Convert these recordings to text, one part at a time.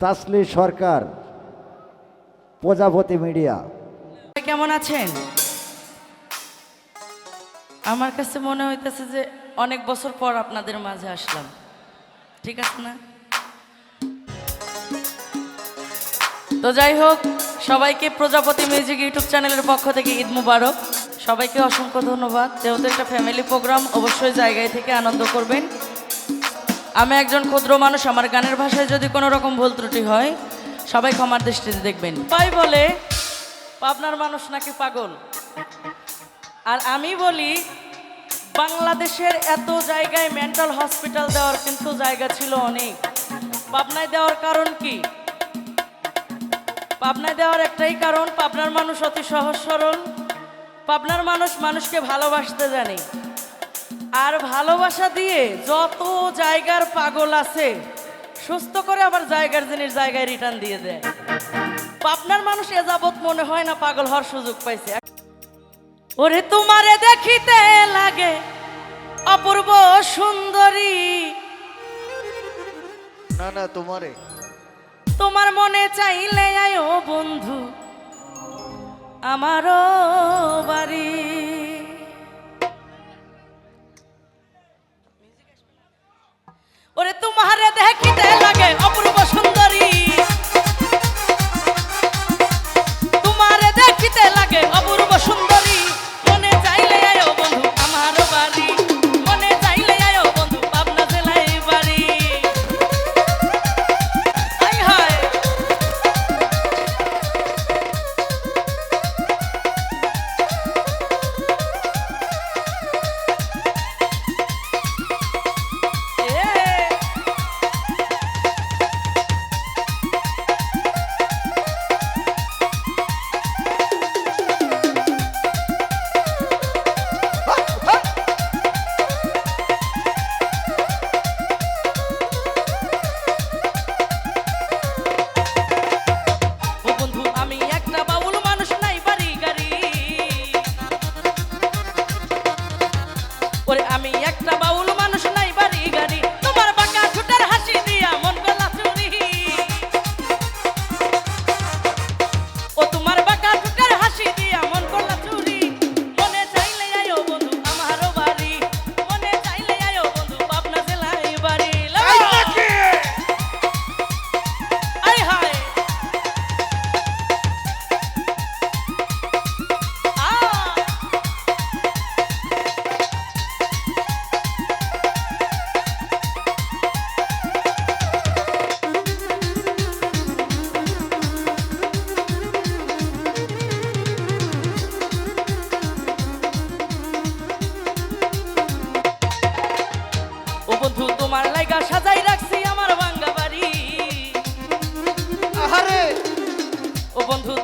তাসলি সরকার, প্রজাপতি মিডিয়া। কেমন আছেন? আমার কাছে মনে হইতেছে যে অনেক বছর পর আপনাদের মাঝে আসলাম। ঠিক আছে না? তো যাই হোক, সবাইকে প্রজাপতি মিউজিক ইউটিউব চ্যানেলের পক্ষ থেকে ঈদ মুবারক। সবাইকে অসংখ্য ধন্যবাদ। যেহেতু একটা ফ্যামিলি প্রোগ্রাম অবশ্যই জায়গায় থেকে আনন্দ করবেন। আমি একজন ক্ষুদ্র মানুষ, আমার গানের ভাষায় যদি কোনো রকম ভুল ত্রুটি হয়, সবাই ক্ষমার দৃষ্টিতে দেখবেন। তাই বলে, পাবনার মানুষ নাকি পাগল? আর আমি বলি, বাংলাদেশের এত জায়গায় মেন্টাল হসপিটাল দেওয়ার কিন্তু জায়গা ছিল অনেক। পাবনায় দেওয়ার কারণ কি? পাবনায় দেওয়ার একটাই কারণ, পাবনার মানুষ অতি সহজ সরল। পাবনার মানুষ মানুষকে ভালোবাসতে জানে। আর ভালোবাসা দিয়ে যত জায়গার পাগল আছে সুস্থ করে আবার জায়গার জিনিস জায়গায় রিটার্ন দিয়ে দেয়। পাবনার মানুষ এ যাবৎ মনে হয় না পাগল হওয়ার সুযোগ পাইছে। ওরে তোমারে দেখিতে লাগে অপূর্ব সুন্দরী। না না তোমারে। তোমার মনে চাইলে আয়ো বন্ধু আমারও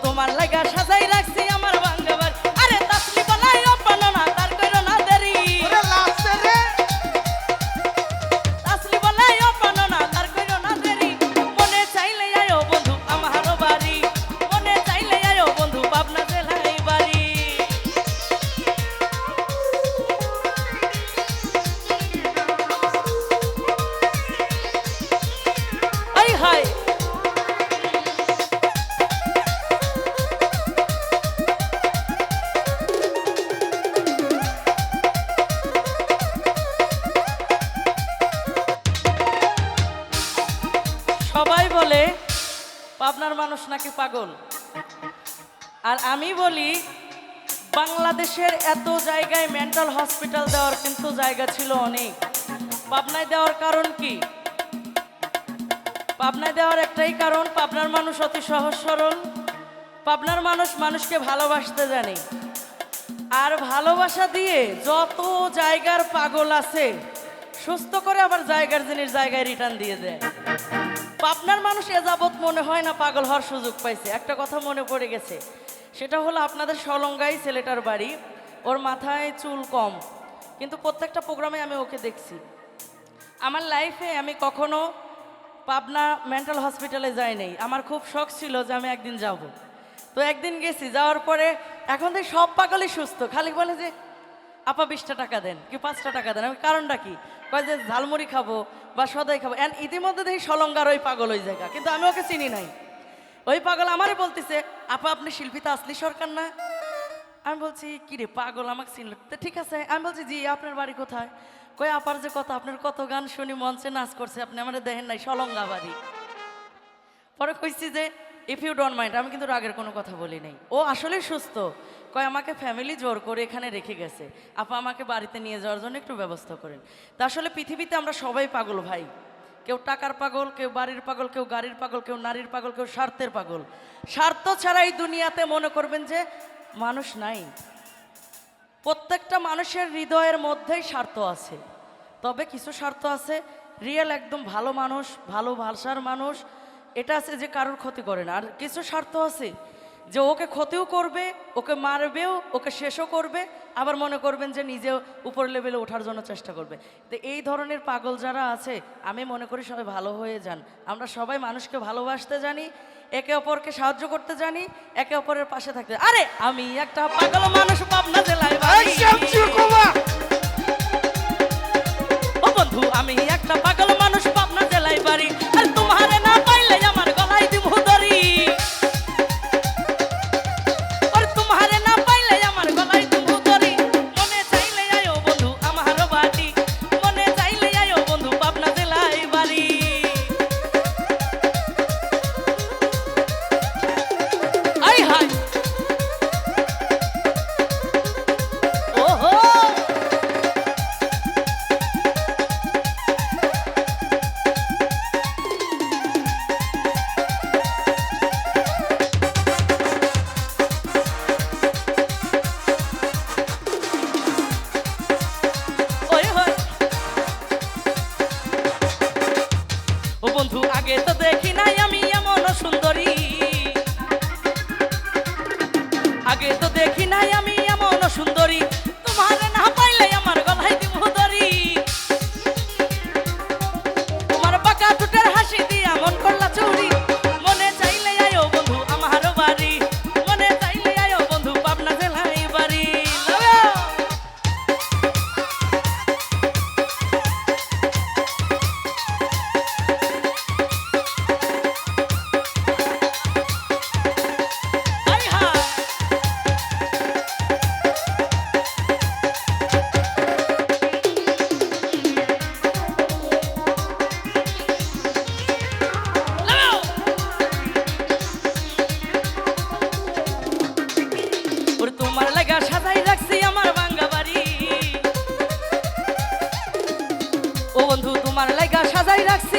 তোমার লাগা সাজাই রাখছি। মানুষ নাকি পাগল? আর আমি বলি, বাংলাদেশের এত জায়গায় মেন্টাল হসপিটাল দেওয়ার কিন্তু জায়গা ছিল অনেক। পাবনায় দেওয়ার কারণ কি? পাবনায় দেওয়ার একটাই কারণ, পাবনার মানুষ অতি সহজ সরল। পাবনার মানুষ মানুষকে ভালোবাসতে জানে। আর ভালোবাসা দিয়ে যত জায়গার পাগল আছে সুস্থ করে আবার জায়গার জিনিস জায়গায় রিটার্ন দিয়ে দেয়। পাবনার মানুষ এ যাবৎ মনে হয় না পাগল হওয়ার সুযোগ পাইছে। একটা কথা মনে পড়ে গেছে। সেটা হলো আপনাদের সলঙ্গাই ছেলেটার বাড়ি। ওর মাথায় চুল কম। কিন্তু প্রত্যেকটা প্রোগ্রামে আমি ওকে দেখছি। আমার লাইফে আমি কখনো পাবনা মেন্টাল হসপিটালে যাই নাই। আমার খুব শখ ছিল যে আমি একদিন যাব। তো একদিন গেছি। যাওয়ার পরে এখন থেকে সব পাগলই সুস্থ। খালি বলে যে, আপা, বিশটা টাকা দেন, কি পাঁচটা টাকা দেন? আমি কারণটা কি? কয় যে ঝালমুড়ি খাব বা সদাই খাব। এন্ড ইতিমধ্যে দেখি সলঙ্গার ওই পাগল ওই জায়গা, কিন্তু আমি ওকে চিনি নাই। ওই পাগল আমারে বলতেছে, আপা, আপনি শিল্পীতা আসলি সরকার না? আমি বলছি, কি রে পাগল, আমাকে চিনল তো ঠিক আছে। আমি বলছি, জি, আপনার বাড়ি কোথায়? কই আপার যে কথা, আপনার কত গান শুনি, মঞ্চে নাচ করছে, আপনি আমাদের দেখেন নাই, সলঙ্গা বাড়ি। পরে কইছি যে ইফ ইউ ডোন্ট মাইন্ড আমি কিন্তু রাগের কোনো কথা বলি নাই। ও আসলে সুস্থ। কয়, আমাকে ফ্যামিলি জোর করে এখানে রেখে গেছে। আপা আমাকে বাড়িতে নিয়ে যাওয়ার জন্য একটু ব্যবস্থা করেন। তা আসলে পৃথিবীতে আমরা সবাই পাগল ভাই। কেউ টাকার পাগল, কেউ বাড়ির পাগল, কেউ গাড়ির পাগল, কেউ নারীর পাগল, কেউ স্বার্থের পাগল। স্বার্থ ছাড়া এই দুনিয়াতে মনে করবেন যে মানুষ নাই। প্রত্যেকটা মানুষের হৃদয়ের মধ্যেই স্বার্থ আছে। তবে কিছু স্বার্থ আছে রিয়েল একদম ভালো মানুষ, ভালো ভাষার মানুষ। এটা আছে যে কারোর ক্ষতি করে না। আর কিছু স্বার্থ আছে যে ওকে ক্ষতিও করবে ওকে মারবেও ওকে শেষও করবে আবার মনে করবেন যে নিজে উপর লেভেলে ওঠার জন্য চেষ্টা করবে। তো এই ধরনের পাগল যারা আছে আমি মনে করি সবাই ভালো হয়ে যান। আমরা সবাই মানুষকে ভালোবাসতে জানি একে অপরকে সাহায্য করতে জানি একে অপরের পাশে থাকতে। আরে আমি একটা পাগল মানুষ পাবনা জেলায় বন্ধু আমি একটা পাগল মানুষ পাবনা জেলায় বাড়ি। বন্ধু আগে তো দেখি সাজাই রাখছি